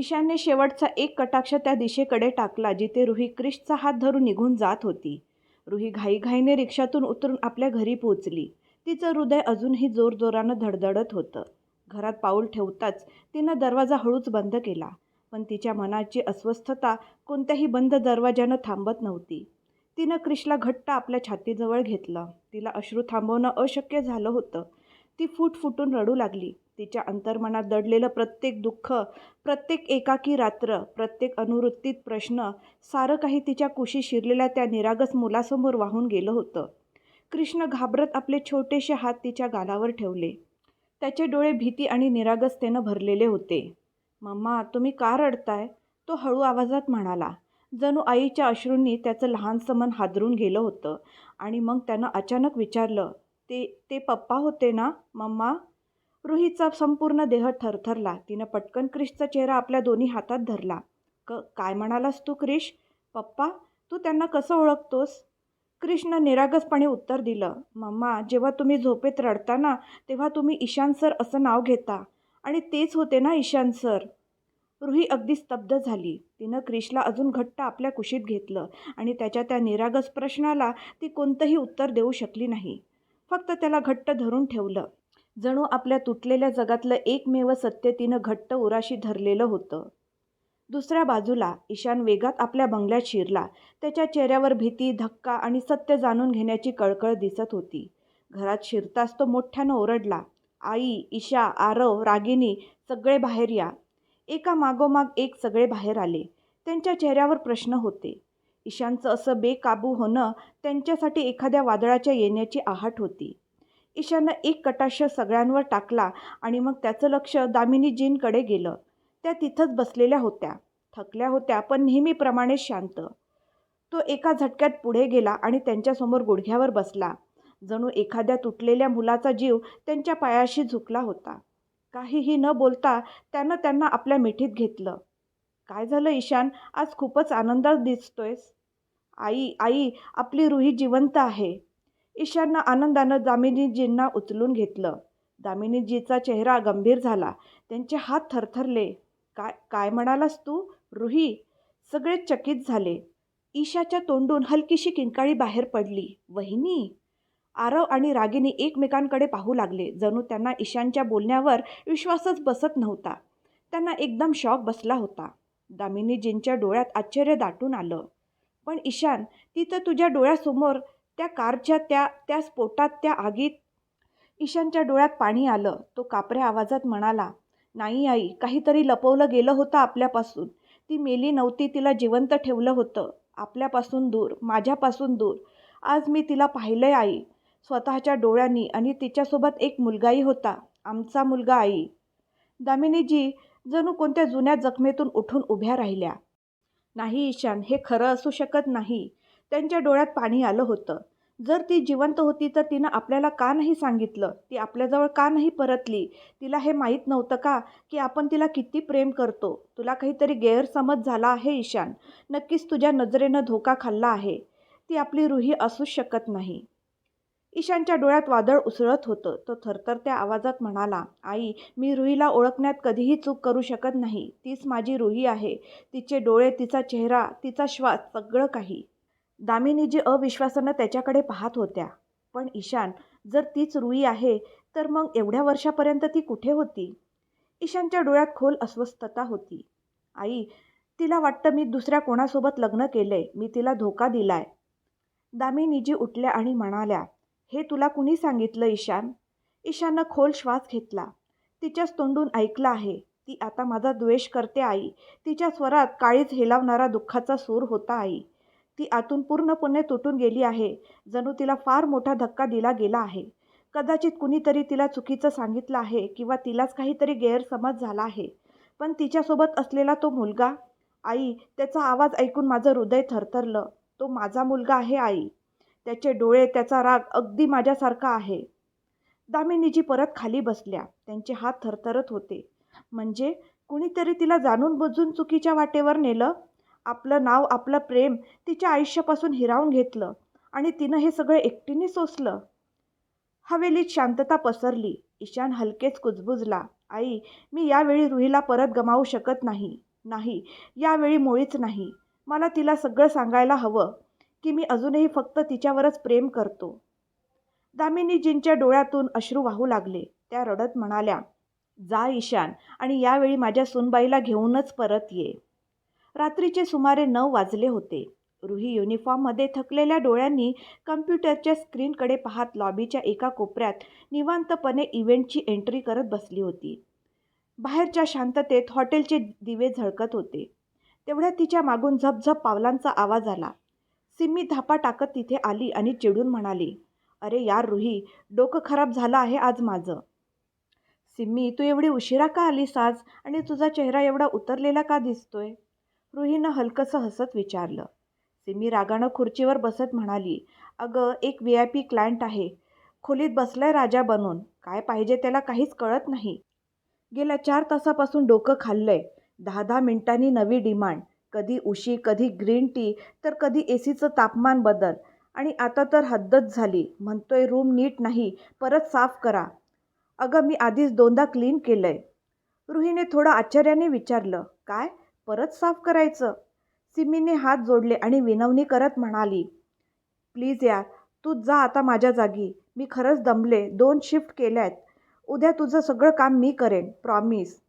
ईशानने शेवटचा एक कटाक्ष त्या दिशेकडे टाकला जिथे रुही क्रिशचा हात धरून निघून जात होती. रुही घाईघाईने रिक्षातून उतरून आपल्या घरी पोचली तिचं हृदय अजूनही जोरजोरानं धडधडत होतं. घरात पाऊल ठेवताच तिनं दरवाजा हळूच बंद केला पण तिच्या मनाची अस्वस्थता कोणत्याही बंद दरवाजानं थांबत नव्हती. तिनं क्रिशला घट्ट आपल्या छातीजवळ घेतलं. तिला अश्रू थांबवणं अशक्य झालं होतं ती फूट फुटून रडू लागली. तिच्या अंतर्मनात दडलेलं प्रत्येक दुःख प्रत्येक एकाकी रात्र प्रत्येक अनुवृत्तीत प्रश्न सारं काही तिच्या कुशी शिरलेल्या त्या निरागस मुलासमोर वाहून गेलं होतं. कृष्ण घाबरत आपले छोटेसे हात तिच्या गालावर ठेवले. त्याचे डोळे भीती आणि निरागसतेनं भरलेले होते. मम्मा तुम्ही का रडताय? तो हळू आवाजात म्हणाला. जणू आईच्या अश्रूंनी त्याचं लहानसं मन हादरून गेलं होतं आणि मग त्यानं अचानक विचारलं ते ते पप्पा होते ना मम्मा? रुहीचा संपूर्ण देह थरथरला. तिनं पटकन क्रिशचा चेहरा आपल्या दोन्ही हातात धरला. क काय म्हणालास तू क्रिश? पप्पा तू त्यांना कसं ओळखतोस? क्रिशनं निरागसपणे उत्तर दिलं मम्मा जेव्हा तुम्ही झोपेत रडता ना तेव्हा तुम्ही ईशान सर असं नाव घेता. आणि तेच होते ना ईशान सर. रुही अगदी स्तब्ध झाली. तिनं क्रिशला अजून घट्ट आपल्या कुशीत घेतलं आणि त्याच्या त्या निरागस प्रश्नाला ती कोणतंही उत्तर देऊ शकली नाही. फक्त त्याला घट्ट धरून ठेवलं. जणू आपल्या तुटलेल्या जगातलं एकमेव सत्य तिनं घट्ट उराशी धरलेलं होतं. दुसऱ्या बाजूला ईशान वेगात आपल्या बंगल्यात शिरला. त्याच्या चेहऱ्यावर भीती धक्का आणि सत्य जाणून घेण्याची कळकळ दिसत होती. घरात शिरताच तो मोठ्यानं ओरडला आई ईशा आरव रागिनी सगळे बाहेर या. एका मागोमाग एक सगळे बाहेर आले. त्यांच्या चेहऱ्यावर प्रश्न होते. ईशानचं असं बेकाबू होणं त्यांच्यासाठी एखाद्या वादळाच्या येण्याची आहट होती. ईशानं एक कटाक्ष सगळ्यांवर टाकला आणि मग त्याचं लक्ष दामिनीजींकडे गेलं. त्या तिथंच बसलेल्या होत्या. थकल्या होत्या पण नेहमीप्रमाणे शांत. तो एका झटक्यात पुढे गेला आणि त्यांच्यासमोर गुडघ्यावर बसला. जणू एखाद्या तुटलेल्या मुलाचा जीव त्यांच्या पायाशी झुकला होता. काहीही न बोलता त्यानं त्यांना आपल्या मिठीत घेतलं. काय झालं ईशान? आज खूपच आनंदात दिसतोयस. आई आई आपली रुही जिवंत आहे. ईशाननं आनंदानं दामिनीजींना उचलून घेतलं. दामिनीजीचा चेहरा गंभीर झाला. त्यांचे हात थरथरले. काय काय म्हणालास तू रुही? सगळे चकित झाले. ईशाच्या तोंडून हलकीशी किंकाळी बाहेर पडली. वहिनी? आरव आणि रागिनी एकमेकांकडे पाहू लागले. जणू त्यांना ईशानच्या बोलण्यावर विश्वासच बसत नव्हता. त्यांना एकदम शॉक बसला होता. दामिनीजींच्या डोळ्यात आश्चर्य दाटून आलं. पण ईशान तिथं तुझ्या डोळ्यासमोर त्या कारच्या त्या त्या स्फोटात त्या आगीत. ईशानच्या डोळ्यात पाणी आलं. तो कापऱ्या आवाजात म्हणाला नाही आई काहीतरी लपवलं गेलं होतं आपल्यापासून. ती मेली नव्हती तिला जिवंत ठेवलं होतं. आपल्यापासून दूर माझ्यापासून दूर. आज मी तिला पाहिलंय आई. स्वतःच्या डोळ्यांनी आणि तिच्यासोबत एक मुलगाही होता. आमचा मुलगा आई. दामिनीजी जणू कोणत्या जुन्या जखमेतून उठून उभ्या राहिल्या. नाही ईशान हे खरं असू शकत नाही. त्यांच्या डोळ्यात पाणी आलं होतं. जर ती जिवंत होती तर तिनं आपल्याला का नाही सांगितलं? ती आपल्याजवळ का नाही परतली? तिला हे माहीत नव्हतं का की आपण तिला किती प्रेम करतो? तुला काहीतरी गैरसमज झाला आहे ईशान? नक्कीच तुझ्या नजरेनं धोका खाल्ला आहे. ती आपली रुही असूच शकत नाही. ईशानच्या डोळ्यात वादळ उसळत होतं. तो थरथरत्या आवाजात म्हणाला आई मी रुहीला ओळखण्यात कधीही चूक करू शकत नाही. तीच माझी रुही आहे. तिचे डोळे तिचा चेहरा तिचा श्वास सगळं काही. दामिनीजी अविश्वासानं त्याच्याकडे पाहत होत्या. पण ईशान जर तीच रुई आहे तर मग एवढ्या वर्षापर्यंत ती कुठे होती? ईशानच्या डोळ्यात खोल अस्वस्थता होती. आई तिला वाटतं मी दुसऱ्या कोणासोबत लग्न केले मी तिला धोका दिलाय. दामिनीजी उठल्या आणि म्हणाल्या हे तुला कुणी सांगितलं ईशान? ईशाननं खोल श्वास घेतला. तिच्याच तोंडून ऐकलं आहे ती आता माझा द्वेष करते आई. तिच्या स्वरात काळीच हेलावणारा दुःखाचा सूर होता आई. ती आतून पूर्णपणे तुटून गेली आहे. जणू तिला फार मोठा धक्का दिला गेला आहे. कदाचित कुणीतरी तिला चुकीचं सांगितलं आहे किंवा तिलाच काहीतरी गैरसमज झाला आहे. पण तिच्यासोबत असलेला तो मुलगा? आई त्याचा आवाज ऐकून माझं हृदय थरथरलं. तो माझा मुलगा आहे आई. त्याचे डोळे त्याचा राग अगदी माझ्यासारखा आहे. दामिनीजी परत खाली बसल्या. त्यांचे हात थरथरत होते. म्हणजे कुणीतरी तिला जाणून बुजून चुकीच्या वाटेवर नेलं? आपलं नाव आपलं प्रेम तिच्या आयुष्यापासून हिरावून घेतलं आणि तिनं हे सगळं एकटीने सोसलं? हवेलीत शांतता पसरली. ईशान हलकेच कुजबुजला. आई मी यावेळी रुहीला परत गमावू शकत नाही. नाही. यावेळी मुळीच नाही. मला तिला सगळं सांगायला हवं. की मी अजूनही फक्त तिच्यावरच प्रेम करतो. दामिनीजींच्या डोळ्यातून अश्रू वाहू लागले. त्या रडत म्हणाल्या जा ईशान आणि यावेळी माझ्या सुनबाईला घेऊनच परत ये. रात्रीचे सुमारे नऊ वाजले होते. रुही युनिफॉर्ममध्ये थकलेल्या डोळ्यांनी कम्प्युटरच्या स्क्रीनकडे पाहत लॉबीच्या एका कोपऱ्यात निवांतपणे इव्हेंटची एंट्री करत बसली होती. बाहेरच्या शांततेत हॉटेलचे दिवे झळकत होते. तेवढ्या तिच्या मागून झपझप पावलांचा आवाज आला. सिम्मी धापा टाकत तिथे आली आणि चिडून म्हणाली अरे यार रुही डोकं खराब झालं आहे आज माझं. सिम्मी तू एवढी उशिरा का आलीस आज? आणि तुझा चेहरा एवढा उतरलेला का दिसतोय? रुहीनं हलकंसं हसत विचारलं. सिम्मी रागानं खुर्चीवर बसत म्हणाली अगं एक व्ही आय पी क्लायंट आहे. खोलीत बसलाय राजा बनून. काय पाहिजे त्याला काहीच कळत नाही. गेल्या चार तासापासून डोकं खाल्लंय. दहा दहा मिनिटांनी नवी डिमांड. कधी उशी कधी ग्रीन टी तर कधी ए सीचं तापमान बदल. आणि आता तर हद्दच झाली. म्हणतोय रूम नीट नाही परत साफ करा. अगं मी आधीच दोनदा क्लीन केलं आहे रुहीने थोडं आश्चर्याने विचारलं काय? परत साफ करायचं? सिमीने हात जोडले आणि विनवणी करत म्हणाली प्लीज यार तू जा आता माझ्या जागी. मी खरंच दमले. दोन शिफ्ट केल्यात. उद्या तुझं सगळं काम मी करेन. प्रॉमिस.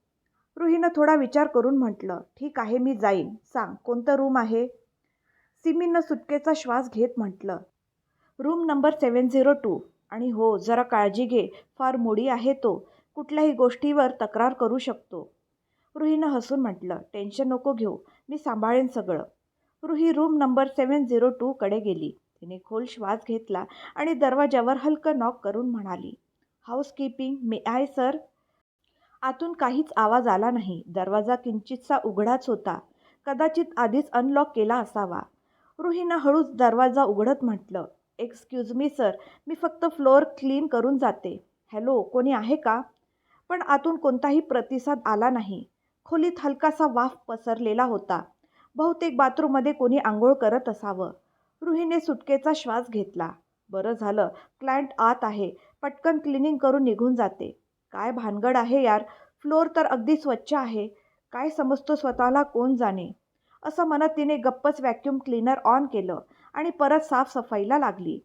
रुहीनं थोडा विचार करून म्हटलं ठीक आहे मी जाईन. सांग कोणतं रूम आहे? सिमीनं सुटकेचा श्वास घेत म्हटलं room number seven zero two. आणि हो जरा काळजी घे. फार मोडी आहे तो. कुठल्याही गोष्टीवर तक्रार करू शकतो. रुहीनं हसून म्हटलं टेन्शन नको घेऊ. मी सांभाळेन सगळं. Ruhi room number seven zero टूकडे गेली. तिने खोल श्वास घेतला आणि दरवाजावर हलकं नॉक करून म्हणाली हाऊसकीपिंग मे आय सर? आतून काहीच आवाज आला नाही. दरवाजा किंचितसा उघडाच होता. कदाचित आधीच अनलॉक केला असावा. रुहीनं हळूच दरवाजा उघडत म्हटलं एक्सक्यूज मी सर मी फक्त फ्लोअर क्लीन करून जाते. हॅलो कोणी आहे का? पण आतून कोणताही प्रतिसाद आला नाही. खोलीत हलकासा वाफ पसरलेला होता. बहुतेक बाथरूममध्ये कोणी आंघोळ करत असावं. रुहीने सुटकेचा श्वास घेतला. बरं झालं. क्लायंट आत आहे. पटकन क्लिनिंग करून निघून जाते. काय भानगड आहे यार? फ्लोर तर अगदी स्वच्छ आहे. काय समजतो स्वतःला कोण जाणे? असं म्हणत तिने गप्पच व्हॅक्यूम क्लीनर ऑन केलं आणि परत साफसफाईला लागली.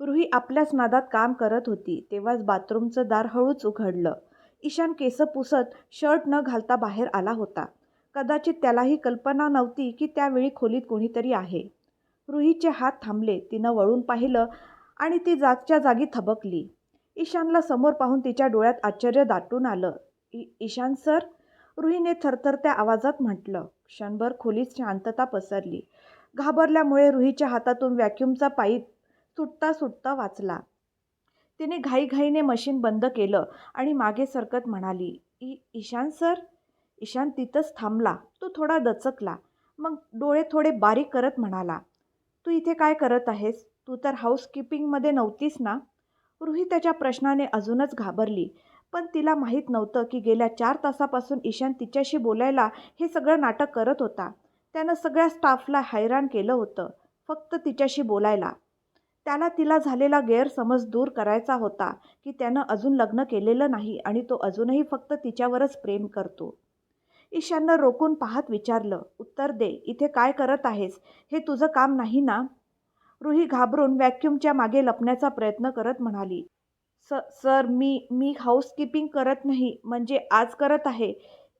रुही आपल्याच नादात काम करत होती तेव्हाच बाथरूमचं दार हळूच उघडलं. ईशान केस पुसत शर्ट न घालता बाहेर आला होता. कदाचित त्यालाही कल्पना नव्हती की त्यावेळी खोलीत कोणीतरी आहे. रुहीचे हात थांबले तिनं वळून पाहिलं आणि ती जागच्या जागी थबकली. ईशानला समोर पाहून तिच्या डोळ्यात आश्चर्य दाटून आलं. ई ईशान सर? रुहीने थरथरत्या आवाजात म्हटलं. क्षणभर खोलीत शांतता पसरली. घाबरल्यामुळे रुहीच्या हातातून व्हॅक्यूमचा पाईप सुटता सुटता वाचला. तिने घाईघाईने मशीन बंद केलं आणि मागे सरकत म्हणाली ई ईशान सर ईशान तिथंच थांबला. तो थोडा दचकला. मग डोळे थोडे बारीक करत म्हणाला तू इथे काय करत आहेस? तू तर हाऊसकीपिंगमध्ये नव्हतीस ना? रुही त्याच्या प्रश्नाने अजूनच घाबरली. पण तिला माहीत नव्हतं की गेल्या चार तासापासून ईशान तिच्याशी बोलायला हे सगळं नाटक करत होता. त्यानं सगळ्या स्टाफला हैराण केलं होतं फक्त तिच्याशी बोलायला. त्याला तिला झालेला गैरसमज दूर करायचा होता की त्यानं अजून लग्न केलेलं नाही आणि तो अजूनही फक्त तिच्यावरच प्रेम करतो. ईशाननं रोखून पाहत विचारलं उत्तर दे इथे काय करत आहेस? हे तुझं काम नाही ना? रुही घाबरून व्हॅक्यूमच्या मागे लपण्याचा प्रयत्न करत म्हणाली स सर मी मी हाऊसकीपिंग करत नाही म्हणजे आज करत आहे.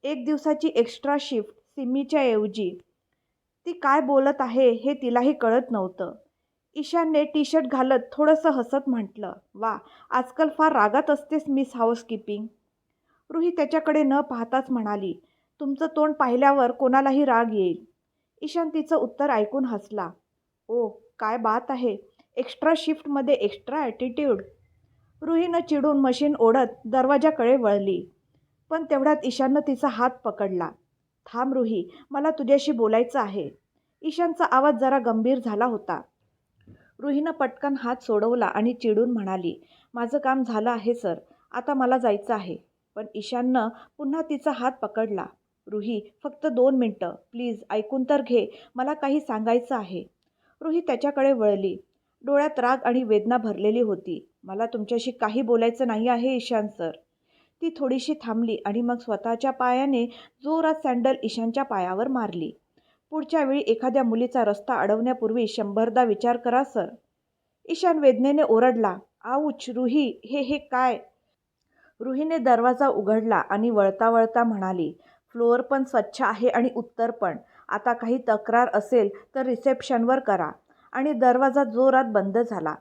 एक दिवसाची एक्स्ट्रा शिफ्ट सिमीच्या ऐवजी. ती काय बोलत आहे हे तिलाही कळत नव्हतं. ईशानने टी शर्ट घालत थोडंसं हसत म्हटलं वा आजकाल फार रागात असतेस मिस हाऊसकीपिंग. रुही त्याच्याकडे न पाहताच म्हणाली तुमचं तोंड पाहिल्यावर कोणालाही राग येईल. ईशान तिचं उत्तर ऐकून हसला ओ काय बात आहे? एक्स्ट्रा शिफ्टमध्ये एक्स्ट्रा ॲटिट्यूड रुहीनं चिडून मशीन ओढत दरवाजाकडे वळली. पण तेवढ्यात ईशाननं तिचा हात पकडला. थांब रुही मला तुझ्याशी बोलायचं आहे. ईशानचा आवाज जरा गंभीर झाला होता. रुहीनं पटकन हात सोडवला आणि चिडून म्हणाली माझं काम झालं आहे सर. आता मला जायचं आहे. पण ईशाननं पुन्हा तिचा हात पकडला. रुही फक्त दोन मिनटं. प्लीज ऐकून तर घे. मला काही सांगायचं आहे. रुही त्याच्याकडे वळली. डोळ्यात राग आणि वेदना भरलेली होती. मला तुमच्याशी काही बोलायचं नाही आहे ईशान सर. ती थोडीशी थांबली आणि मग स्वतःच्या पायाने जोरात सँडल ईशानच्या पायावर मारली. पुढच्या वेळी एखाद्या मुलीचा रस्ता अडवण्यापूर्वी शंभरदा विचार करा सर. ईशान वेदनेने ओरडला आऊच रुही हे हे काय? रुहीने दरवाजा उघडला आणि वळता वळता म्हणाली फ्लोअर पण स्वच्छ आहे आणि उत्तर पण. आता काही तक्रार असेल तर रिसेप्शनवर करा. आणि दरवाजा जोरात बंद झाला.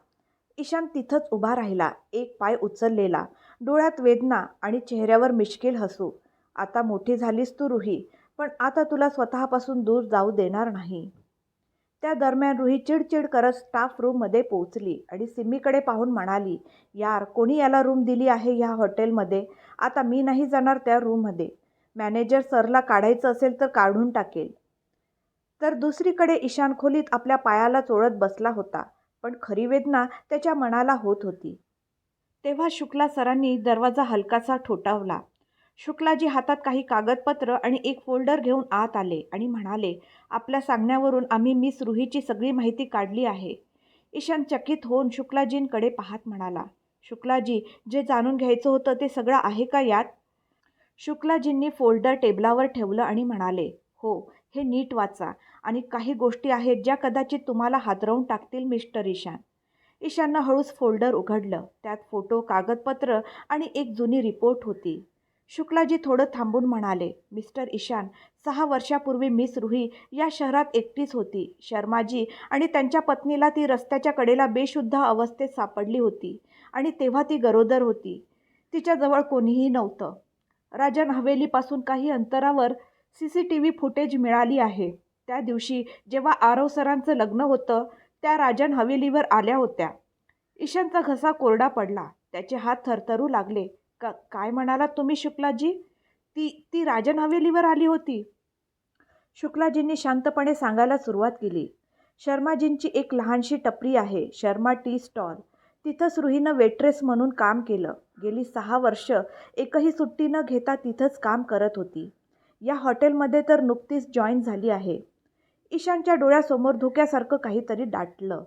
ईशान तिथंच उभा राहिला एक पाय उचललेला. डोळ्यात वेदना आणि चेहऱ्यावर मिश्किल हसू. आता मोठी झालीस तू रुही पण आता तुला स्वतःपासून दूर जाऊ देणार नाही. त्या दरम्यान रुही चिडचिड करत स्टाफ रूममध्ये पोहोचली आणि सिमीकडे पाहून म्हणाली यार कोणी याला रूम दिली आहे ह्या हॉटेलमध्ये? आता मी नाही जाणार त्या रूममध्ये. मॅनेजर सरला काढायचं असेल तर काढून टाकेल. तर दुसरीकडे ईशान खोलीत आपल्या पायाला चोळत बसला होता पण खरी वेदना त्याच्या मनाला होत होती. तेव्हा शुक्ला सरांनी दरवाजा हलकासा ठोठावला. शुक्लाजी हातात काही कागदपत्र आणि एक फोल्डर घेऊन आत आले आणि म्हणाले आपल्या सांगण्यावरून आम्ही मिस रुहीची सगळी माहिती काढली आहे. ईशान चकित होऊन शुक्लाजींकडे पाहत म्हणाला शुक्लाजी जे जाणून घ्यायचं होतं ते सगळं आहे का यात? शुक्लाजींनी फोल्डर टेबलावर ठेवलं आणि म्हणाले हो हे नीट वाचा. आणि काही गोष्टी आहेत ज्या कदाचित तुम्हाला हादरवून टाकतील मिस्टर ईशान. ईशाननं हळूच फोल्डर उघडलं. त्यात फोटो कागदपत्र आणि एक जुनी रिपोर्ट होती. शुक्लाजी थोडं थांबून म्हणाले मिस्टर ईशान सहा वर्षापूर्वी मिस रुही या शहरात एकटीच होती. शर्माजी आणि त्यांच्या पत्नीला ती रस्त्याच्या कडेला बेशुद्ध अवस्थेत सापडली होती आणि तेव्हा ती गरोदर होती. तिच्याजवळ कोणीही नव्हतं. राजन हवेलीपासून काही अंतरावर C C T V footage मिळाली आहे. त्या दिवशी जेव्हा आरव सरांचं लग्न होतं त्या राजन हवेलीवर आल्या होत्या. ईशानचा घसा कोरडा पडला. त्याचे हात थरथरू लागले. का काय म्हणालात तुम्ही शुक्लाजी? ती ती राजन हवेलीवर आली होती. शुक्लाजींनी शांतपणे सांगायला सुरुवात केली. शर्माजींची एक लहानशी टपरी आहे. Sharma tea stall. तिथंच रुहीनं वेट्रेस म्हणून काम केलं. गेली सहा वर्ष एकही सुट्टी न घेता तिथंच काम करत होती. या हॉटेलमध्ये तर नुकतीच जॉईन झाली आहे. ईशानच्या डोळ्यासमोर धोक्यासारखं काहीतरी दाटलं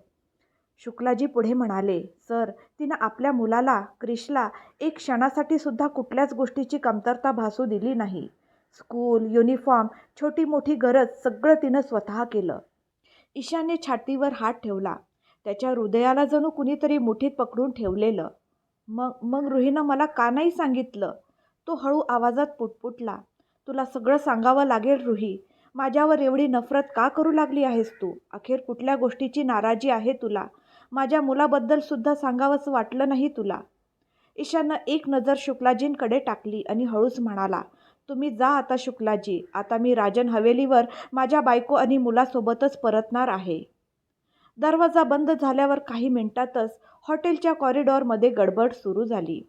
शुक्लाजी पुढे म्हणाले सर तिनं आपल्या मुलाला क्रिशला एक क्षणासाठी सुद्धा कुठल्याच गोष्टीची कमतरता भासू दिली नाही. स्कूल युनिफॉर्म छोटी मोठी गरज सगळं तिनं स्वतः केलं. ईशानने छातीवर हात ठेवला. त्याच्या हृदयाला जणू कुणीतरी मुठीत पकडून ठेवलेलं. मग मग रुहीनं मला का नाही सांगितलं? तो हळू आवाजात पुटपुटला. तुला सगळं सांगावं लागेल रुही. माझ्यावर एवढी नफरत का करू लागली आहेस तू? अखेर कुठल्या गोष्टीची नाराजी आहे तुला? माझ्या मुलाबद्दल सुद्धा सांगावंसं वाटलं नाही तुला. ईशानं एक नजर शुक्लाजींकडे टाकली आणि हळूच म्हणाला तुम्ही जा आता शुक्लाजी. आता मी राजन हवेलीवर माझ्या बायको आणि मुलासोबतच परतणार आहे. दरवाजा बंद झाल्यावर काही मिनिटातच हॉटेलच्या कॉरिडॉरमध्ये गडबड सुरू झाली.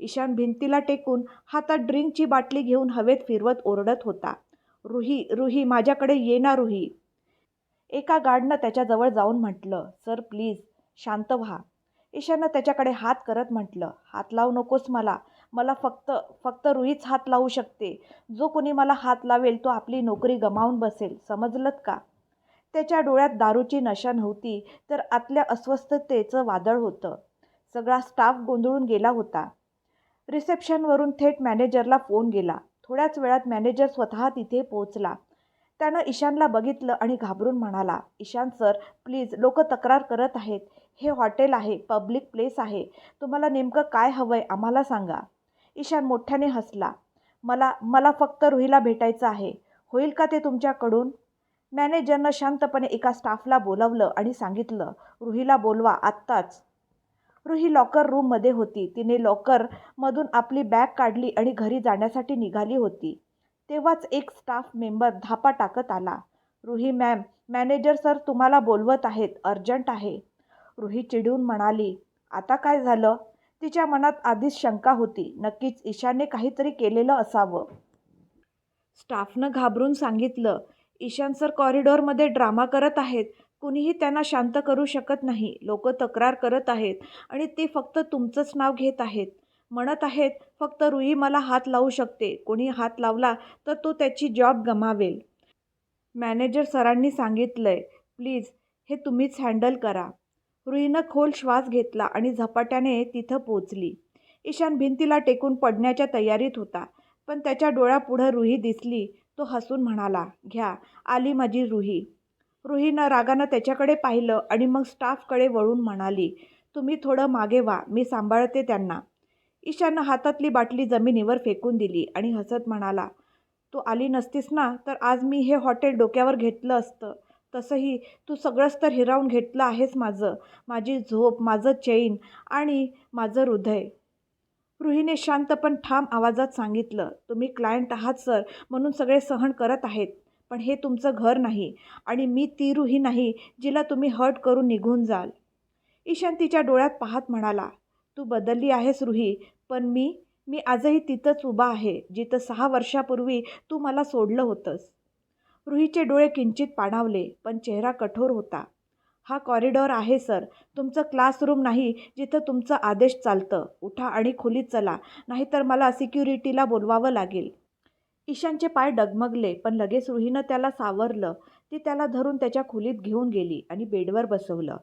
ईशान भिंतीला टेकून हातात ड्रिंकची बाटली घेऊन हवेत फिरवत ओरडत होता. रुही रुही माझ्याकडे ये ना रुही. एका गार्डनं त्याच्याजवळ जाऊन म्हटलं सर प्लीज शांत व्हा. ईशानं त्याच्याकडे हात करत म्हटलं हात लावू नकोस मला. मला फक्त फक्त रुहीच हात लावू शकते. जो कोणी मला हात लावेल तो आपली नोकरी गमावून बसेल. समजलंत का? त्याच्या डोळ्यात दारूची नशा नव्हती तर आतल्या अस्वस्थतेचं वादळ होतं. सगळा स्टाफ गोंधळून गेला होता. रिसेप्शनवरून थेट मॅनेजरला फोन गेला. थोड्याच वेळात मॅनेजर स्वतः तिथे पोहोचला. त्यानं ईशानला बघितलं आणि घाबरून म्हणाला ईशान सर प्लीज लोक तक्रार करत आहेत. हे हॉटेल आहे पब्लिक प्लेस आहे. तुम्हाला नेमकं काय हवं आहे आम्हाला सांगा. ईशान मोठ्याने हसला. मला मला फक्त रुहीला भेटायचं आहे. होईल का ते तुमच्याकडून? मॅनेजरनं शांतपणे एका स्टाफला बोलवलं आणि सांगितलं रुहीला बोलवा आत्ताच. रुही लॉकर रूममध्ये होती. तिने लॉकरमधून आपली बॅग काढली आणि घरी जाण्यासाठी निघाली होती. तेव्हाच एक स्टाफ मेंबर धापा टाकत आला. रुही मॅम मॅनेजर सर तुम्हाला बोलवत आहेत. अर्जंट आहे. रुही चिडून म्हणाली आता काय झालं? तिच्या मनात आधीच शंका होती. नक्कीच ईशानने काहीतरी केलेलं असावं. स्टाफनं घाबरून सांगितलं ईशान सर कॉरिडॉरमध्ये ड्रामा करत आहेत. कुणीही त्यांना शांत करू शकत नाही. लोक तक्रार करत आहेत आणि ते फक्त तुमचंच नाव घेत आहेत. म्हणत आहेत फक्त रुई मला हात लावू शकते. कोणी हात लावला तर तो त्याची जॉब गमावेल. मॅनेजर सरांनी सांगितलंय प्लीज हे तुम्हीच हँडल करा. रुईनं खोल श्वास घेतला आणि झपाट्याने तिथं पोचली. ईशान भिंतीला टेकून पडण्याच्या तयारीत होता पण त्याच्या डोळ्यापुढं रुही दिसली. तो हसून म्हणाला घ्या आली माझी रुही रुहीनं रागानं त्याच्याकडे पाहिलं आणि मग स्टाफकडे वळून म्हणाली तुम्ही थोडं मागे व्हा मी सांभाळते त्यांना. ईशानं हातातली बाटली जमिनीवर फेकून दिली आणि हसत म्हणाला तू आली नसतीस ना तर आज मी हे हॉटेल डोक्यावर घेतलं असतं. तसंही तू सगळंच तर हिरावून घेतलं आहेस माझं माझी झोप माझं चैन आणि माझं हृदय. रुहीने शांत पण ठाम आवाजात सांगितलं तुम्ही क्लायंट आहात सर म्हणून सगळे सहन करत आहेत. पण हे तुमचं घर नाही आणि मी ती रुही नाही जिला तुम्ही हट करून निघून जाल. ईशान तिच्या डोळ्यात पाहत म्हणाला तू बदलली आहेस रुही पण मी मी आजही तिथंच उभा आहे जिथं सहा वर्षापूर्वी तू मला सोडलं होतंस. रुहीचे डोळे किंचित पाणावले पण चेहरा कठोर होता. हा कॉरिडॉर आहे सर. तुमचं क्लासरूम नाही जिथं तुमचं आदेश चालतं. उठा आणि खोलीत चला. नाहीतर मला सिक्युरिटीला बोलवावं लागेल. ईशानचे पाय डगमगले पण लगेच रुहीनं त्याला सावरलं. ती त्याला धरून त्याच्या खोलीत घेऊन गेली आणि बेडवर बसवलं.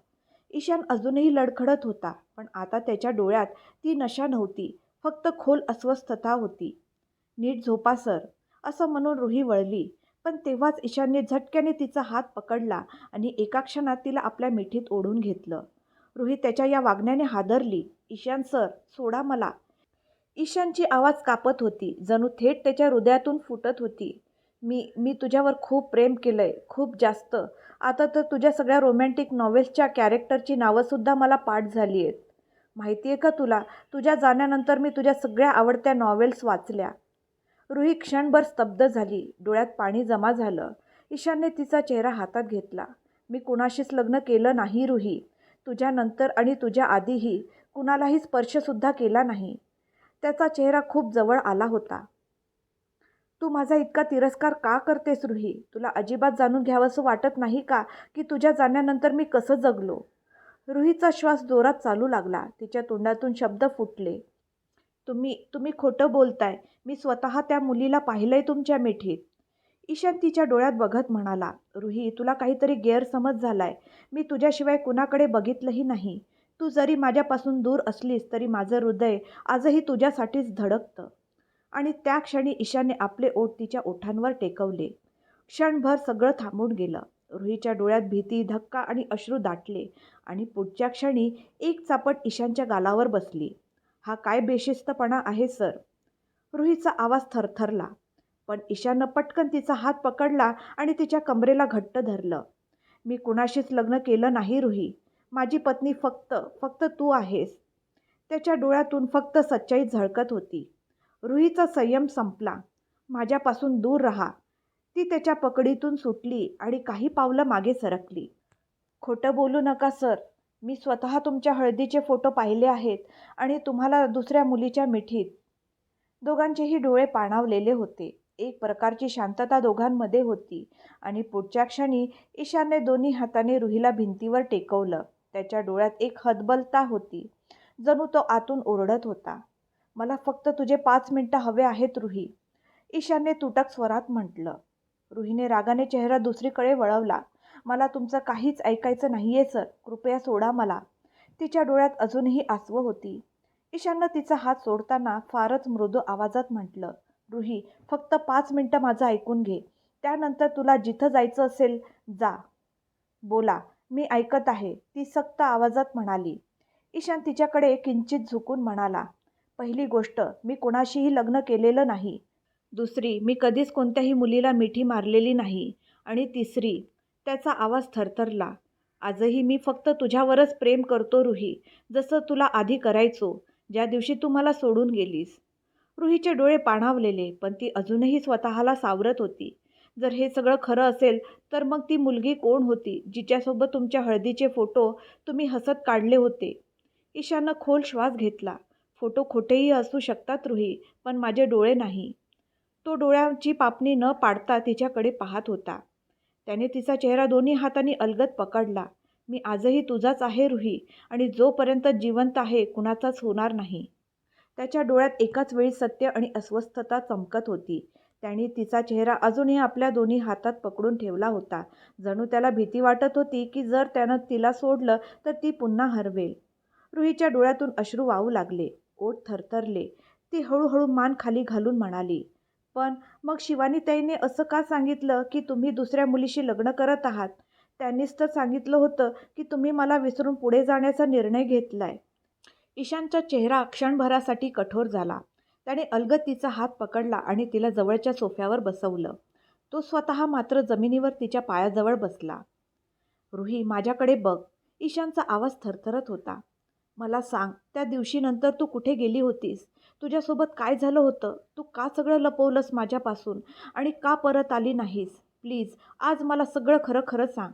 ईशान अजूनही लडखडत होता पण आता त्याच्या डोळ्यात ती नशा नव्हती फक्त खोल अस्वस्थता होती. नीट झोपा सर असं म्हणून रुही वळली. पण तेव्हाच ईशानने झटक्याने तिचा हात पकडला आणि एका क्षणात तिला आपल्या मिठीत ओढून घेतलं. रुही त्याच्या या वागण्याने हादरली. ईशान सर सोडा मला. ईशानची आवाज कापत होती. जणू थेट त्याच्या हृदयातून फुटत होती. मी मी तुझ्यावर खूप प्रेम केलं आहे खूप जास्त. आता तर तुझ्या सगळ्या रोमॅन्टिक नॉवेल्सच्या कॅरेक्टरची नावंसुद्धा मला पाठ झाली आहेत माहिती आहे का तुला? तुझ्या जाण्यानंतर मी तुझ्या सगळ्या आवडत्या नॉवेल्स वाचल्या. रुही क्षणभर स्तब्ध झाली. डोळ्यात पाणी जमा झालं. ईशानने तिचा चेहरा हातात घेतला. मी कुणाशीच लग्न केलं नाही रुही. तुझ्यानंतर आणि तुझ्या आधीही कुणालाही स्पर्शसुद्धा केला नाही. त्याचा चेहरा खूप जवळ आला होता. तू माझा इतका तिरस्कार का करतेस रुही? तुला अजिबात जाणून घ्यावंसं वाटत नाही का की तुझ्या जाण्यानंतर मी कसं जगलो? रुहीचा श्वास जोरात चालू लागला. तिच्या तोंडातून शब्द फुटले. तुम्ही तुम्ही खोटं बोलताय. मी स्वतः त्या मुलीला पाहिलंय तुमच्या मिठीत. ईशान तिच्या डोळ्यात बघत म्हणाला रुही तुला काहीतरी गैरसमज झालाय. मी तुझ्याशिवाय कुणाकडे बघितलंही नाही. तू जरी माझ्यापासून दूर असलीस तरी माझं हृदय आजही तुझ्यासाठीच धडकतं. आणि त्या क्षणी ईशाने आपले ओठ तिच्या ओठांवर टेकवले. क्षणभर सगळं थांबून गेलं. रुहीच्या डोळ्यात भीती धक्का आणि अश्रू दाटले आणि पुढच्या क्षणी एक चापट ईशानच्या गालावर बसली. हा काय बेशिस्तपणा आहे सर? रुहीचा आवाज थरथरला. पण ईशानं पटकन तिचा हात पकडला आणि तिच्या कमरेला घट्ट धरलं. मी कुणाशीच लग्न केलं नाही रुही. माझी पत्नी फक्त फक्त तू आहेस. त्याच्या डोळ्यातून फक्त सच्चाई झळकत होती. रुहीचा संयम संपला. माझ्यापासून दूर राहा. ती त्याच्या पकडीतून सुटली आणि काही पावलं मागे सरकली. खोटं बोलू नका सर. मी स्वतः तुमच्या हळदीचे फोटो पाहिले आहेत आणि तुम्हाला दुसऱ्या मुलीच्या मिठीत. दोघांचेही डोळे पाणावलेले होते. एक प्रकारची शांतता दोघांमध्ये होती आणि पुढच्या क्षणी ईशानने दोन्ही हाताने रुहीला भिंतीवर टेकवलं. त्याच्या डोळ्यात एक हतबलता होती. जणू तो आतून ओरडत होता. मला फक्त तुझे पाच मिनटं हवे आहेत रुही. ईशानने तुटक स्वरात म्हटलं. रुहीने रागाने चेहरा दुसरीकडे वळवला. मला तुमचं काहीच ऐकायचं नाही आहे सर. कृपया सोडा मला. तिच्या डोळ्यात अजूनही आसव होती. ईशाननं तिचा हात सोडताना फारच मृदू आवाजात म्हटलं. रुही फक्त पाच मिनटं माझं ऐकून घे. त्यानंतर तुला जिथं जायचं असेल जा. बोला. मी ऐकत आहे. ती सक्त आवाजात म्हणाली. ईशान तिच्याकडे किंचित झुकून म्हणाला पहिली गोष्ट मी कोणाशीही लग्न केलेलं नाही. दुसरी मी कधीच कोणत्याही मुलीला मिठी मारलेली नाही. आणि तिसरी त्याचा आवाज थरथरला आजही मी फक्त तुझ्यावरच प्रेम करतो रुही. जसं तुला आधी करायचो ज्या दिवशी तू मला सोडून गेलीस. रुहीचे डोळे पाणावलेले पण ती अजूनही स्वतःला सावरत होती. जर हे सगळं खरं असेल तर मग ती मुलगी कोण होती जिच्यासोबत तुमच्या हळदीचे फोटो तुम्ही हसत काढले होते? ईशानं खोल श्वास घेतला. फोटो खोटेही असू शकतात रुही पण माझे डोळे नाही. तो डोळ्याची पापणी न पाडता तिच्याकडे पाहत होता. त्याने तिचा चेहरा दोन्ही हातांनी अलगद पकडला. मी आजही तुझाच आहे रुही आणि जोपर्यंत जिवंत आहे कुणाचाच होणार नाही. त्याच्या डोळ्यात एकाच वेळी सत्य आणि अस्वस्थता चमकत होती. त्याने तिचा चेहरा अजूनही आपल्या दोन्ही हातात पकडून ठेवला होता. जणू त्याला भीती वाटत होती की जर त्यानं तिला सोडलं तर ती पुन्हा हरवेल. रुहीच्या डोळ्यातून अश्रू वाहू लागले. ओठ थरथरले. ती हळूहळू मान खाली घालून म्हणाली पण मग शिवानीताईने असं का सांगितलं की तुम्ही दुसऱ्या मुलीशी लग्न करत आहात? त्यांनीच तर सांगितलं होतं की तुम्ही मला विसरून पुढे जाण्याचा निर्णय घेतलाय. ईशानचा चेहरा क्षणभरासाठी कठोर झाला. त्याने अलगद तिचा हात पकडला आणि तिला जवळच्या सोफ्यावर बसवलं. तो स्वतः मात्र जमिनीवर तिच्या पायाजवळ बसला. रुही माझ्याकडे बघ. ईशानचा आवाज थरथरत होता. मला सांग त्या दिवशीनंतर तू कुठे गेली होतीस? तुझ्यासोबत काय झालं होतं? तू का सगळं लपवलंस माझ्यापासून? आणि का परत आली नाहीस? प्लीज आज मला सगळं खरं खरं सांग.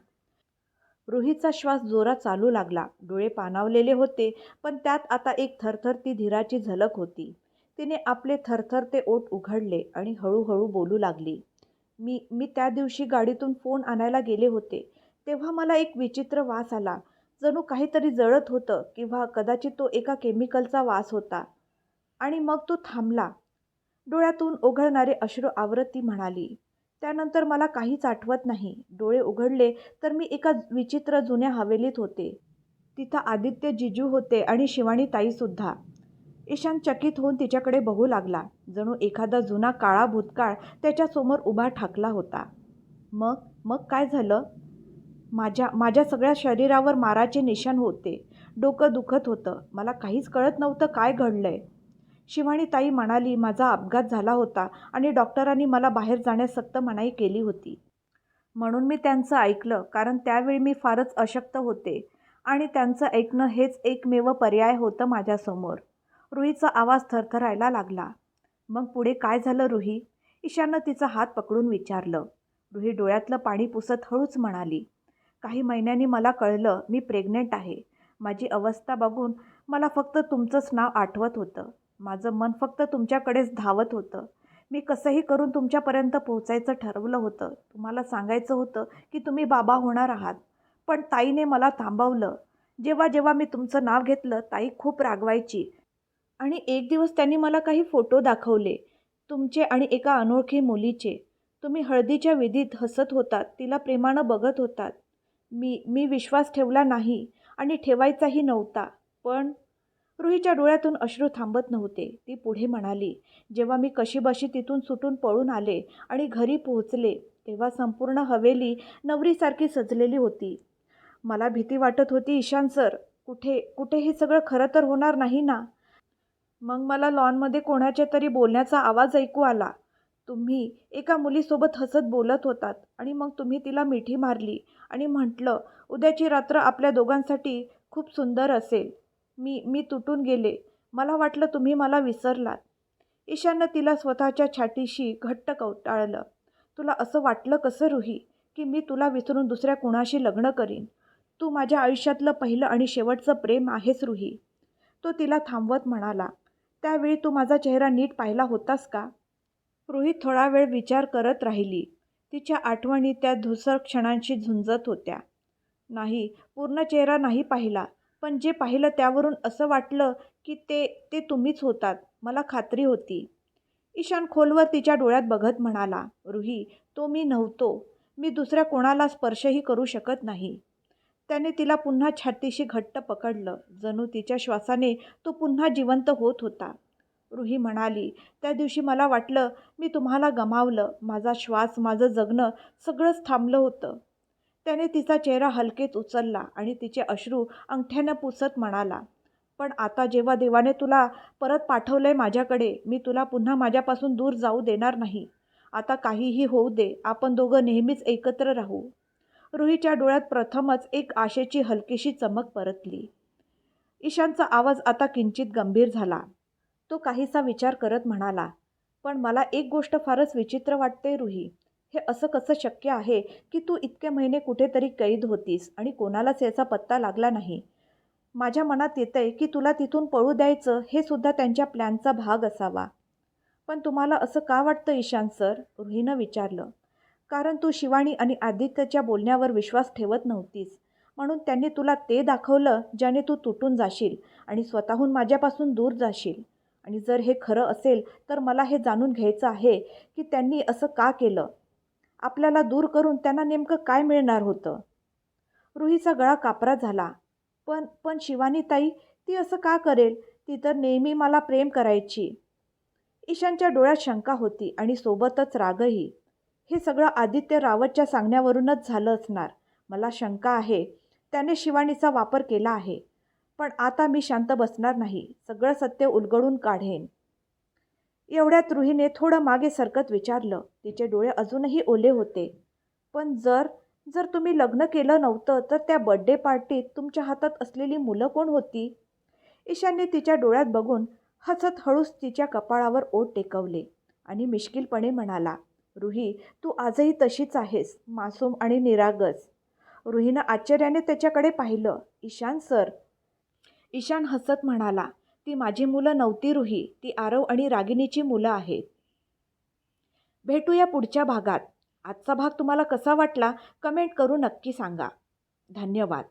रुहीचा श्वास जोरात चालू लागला. डोळे पाणावलेले होते पण त्यात आता एक थरथरती धीराची झलक होती. तिने आपले थरथरते ओठ उघडले आणि हळूहळू बोलू लागली. मी मी त्या दिवशी गाडीतून फोन आणायला गेले होते. तेव्हा मला एक विचित्र वास आला. जणू काहीतरी जळत होतं किंवा कदाचित तो एका केमिकलचा वास होता. आणि मग तो थांबला. डोळ्यातून ओघळणारे अश्रू आवरत ती म्हणाली त्यानंतर मला काहीच आठवत नाही. डोळे उघडले तर मी एका विचित्र जुन्या हवेलीत होते. तिथं आदित्य जिजू होते आणि शिवानी ताईसुद्धा ईशान चकित होऊन तिच्याकडे बघू लागला. जणू एखादा जुना काळा भूतकाळ त्याच्यासमोर उभा ठाकला होता. मग? मग काय झालं? माझ्या माझ्या सगळ्या शरीरावर माराचे निशाण होते. डोकं दुखत होतं. मला काहीच कळत नव्हतं काय घडलंय. शिवानी ताई म्हणाली माझा अपघात झाला होता आणि डॉक्टरांनी मला बाहेर जाण्यास सक्त मनाई केली होती. म्हणून मी त्यांचं ऐकलं कारण त्यावेळी मी फारच अशक्त होते आणि त्यांचं ऐकणं हेच एकमेव पर्याय होतं माझ्यासमोर. रुहीचा आवाज थरथरायला लागला. मग पुढे काय झालं रुही? ईशानं तिचा हात पकडून विचारलं. रुही डोळ्यातलं पाणी पुसत हळूच म्हणाली काही महिन्यांनी मला कळलं मी प्रेग्नेंट आहे. माझी अवस्था बघून मला फक्त तुमचंच नाव आठवत होतं. माझं मन फक्त तुमच्याकडेच धावत होतं. मी कसंही करून तुमच्यापर्यंत पोहोचायचं ठरवलं होतं. तुम्हाला सांगायचं होतं की तुम्ही बाबा होणार आहात. पण ताईने मला थांबवलं. जेव्हा जेव्हा मी तुमचं नाव घेतलं ताई खूप रागवायची. आणि एक दिवस त्यांनी मला काही फोटो दाखवले तुमचे आणि एका अनोळखी मुलीचे. तुम्ही हळदीच्या विधीत हसत होतात तिला प्रेमानं बघत होतात. मी मी विश्वास ठेवला नाही आणि ठेवायचाही नव्हता पण रुहीच्या डोळ्यातून अश्रू थांबत नव्हते. ती पुढे म्हणाली जेव्हा मी कशीबशी तिथून सुटून पळून आले आणि घरी पोहोचले तेव्हा संपूर्ण हवेली नवरीसारखी सजलेली होती. मला भीती वाटत होती ईशान सर कुठे कुठे हे सगळं खरं तर होणार नाही ना? मग मला लॉनमध्ये कोणाच्या तरी बोलण्याचा आवाज ऐकू आला. तुम्ही एका मुलीसोबत हसत बोलत होतात आणि मग तुम्ही तिला मिठी मारली आणि म्हटलं उद्याची रात्र आपल्या दोघांसाठी खूप सुंदर असेल. मी मी तुटून गेले. मला वाटलं तुम्ही मला विसरलात. ईशानं तिला स्वतःच्या छातीशी घट्ट कवटाळलं. तुला असं वाटलं कसं रुही की मी तुला विसरून दुसऱ्या कुणाशी लग्न करीन? तू माझ्या आयुष्यातलं पहिलं आणि शेवटचं प्रेम आहेस रुही. तो तिला थांबवत म्हणाला. त्यावेळी तू माझा चेहरा नीट पाहिला होतास का? रोहित थोडा वेळ विचार करत राहिली. तिच्या आठवणी त्या धुसर क्षणांशी झुंजत होत्या. नाही पूर्ण चेहरा नाही पाहिला पण जे पाहिलं त्यावरून असं वाटलं की ते ते तुम्हीच होतात मला खात्री होती. ईशान खोलवर तिच्या डोळ्यात बघत म्हणाला रुही तो मी नव्हतो. मी दुसऱ्या कोणाला स्पर्शही करू शकत नाही. त्याने तिला पुन्हा छातीशी घट्ट पकडलं. जणू तिच्या श्वासाने तो पुन्हा जिवंत होत होता. रुही म्हणाली त्या दिवशी मला वाटलं मी तुम्हाला गमावलं. माझा श्वास माझं जगणं सगळंच थांबलं होतं. त्याने तिचा चेहरा हलकेच उचलला आणि तिचे अश्रू अंगठ्यानं पुसत म्हणाला पण आता जेव्हा देवाने तुला परत पाठवलंय माझ्याकडे मी तुला पुन्हा माझ्यापासून दूर जाऊ देणार नाही. आता काहीही होऊ दे. आपण दोघं नेहमीच एकत्र राहू. रुहीच्या डोळ्यात प्रथमच एक आशेची हलकीशी चमक परतली. ईशानचा आवाज आता किंचित गंभीर झाला. तो काहीसा विचार करत म्हणाला पण मला एक गोष्ट फारच विचित्र वाटते रुही. हे असं कसं शक्य आहे की तू इतके महिने कुठेतरी कैद होतीस आणि कोणालाच याचा पत्ता लागला नाही? माझ्या मनात येतंय की तुला तिथून पळू द्यायचं हे सुद्धा त्यांच्या प्लॅनचा भाग असावा. पण तुम्हाला असं का वाटतं ईशान सर? रुहीनं विचारलं. कारण तू शिवानी आणि आदित्यच्या बोलण्यावर विश्वास ठेवत नव्हतीस. म्हणून त्यांनी तुला ते दाखवलं ज्याने तू तुटून जाशील आणि स्वतःहून माझ्यापासून दूर जाशील. आणि जर हे खरं असेल तर मला हे जाणून घ्यायचं आहे की त्यांनी असं का केलं? आपल्याला दूर करून त्यांना नेमकं काय मिळणार होतं? रुहीचा गळा कापरा झाला. पण पण शिवानी ताई ती असं का करेल? ती तर नेहमी मला प्रेम करायची. ईशानच्या डोळ्यात शंका होती आणि सोबतच रागही. हे सगळं आदित्य रावतच्या सांगण्यावरूनच झालं असणार. मला शंका आहे. त्याने शिवानीचा वापर केला आहे. पण आता मी शांत बसणार नाही. सगळं सत्य उलगडून काढेन. एवढ्यात रुहीने थोडं मागे सरकत विचारलं. तिचे डोळे अजूनही ओले होते. पण जर जर तुम्ही लग्न केलं नव्हतं तर त्या बड्डे पार्टीत तुमच्या हातात असलेली मुलं कोण होती? ईशानने तिच्या डोळ्यात बघून हसत हळूच तिच्या कपाळावर ओट टेकवले आणि मिश्किलपणे म्हणाला रुही तू आजही तशीच आहेस मासूम आणि निरागस. रुहीनं आश्चर्याने त्याच्याकडे पाहिलं. ईशान सर ईशान हसत म्हणाला ती माझी मुलं नव्हती रुही ती आरव आणि रागिणीची मुलं आहेत. भेटूया पुढच्या भागात. आजचा भाग तुम्हाला कसा वाटला कमेंट करू नक्की सांगा. धन्यवाद.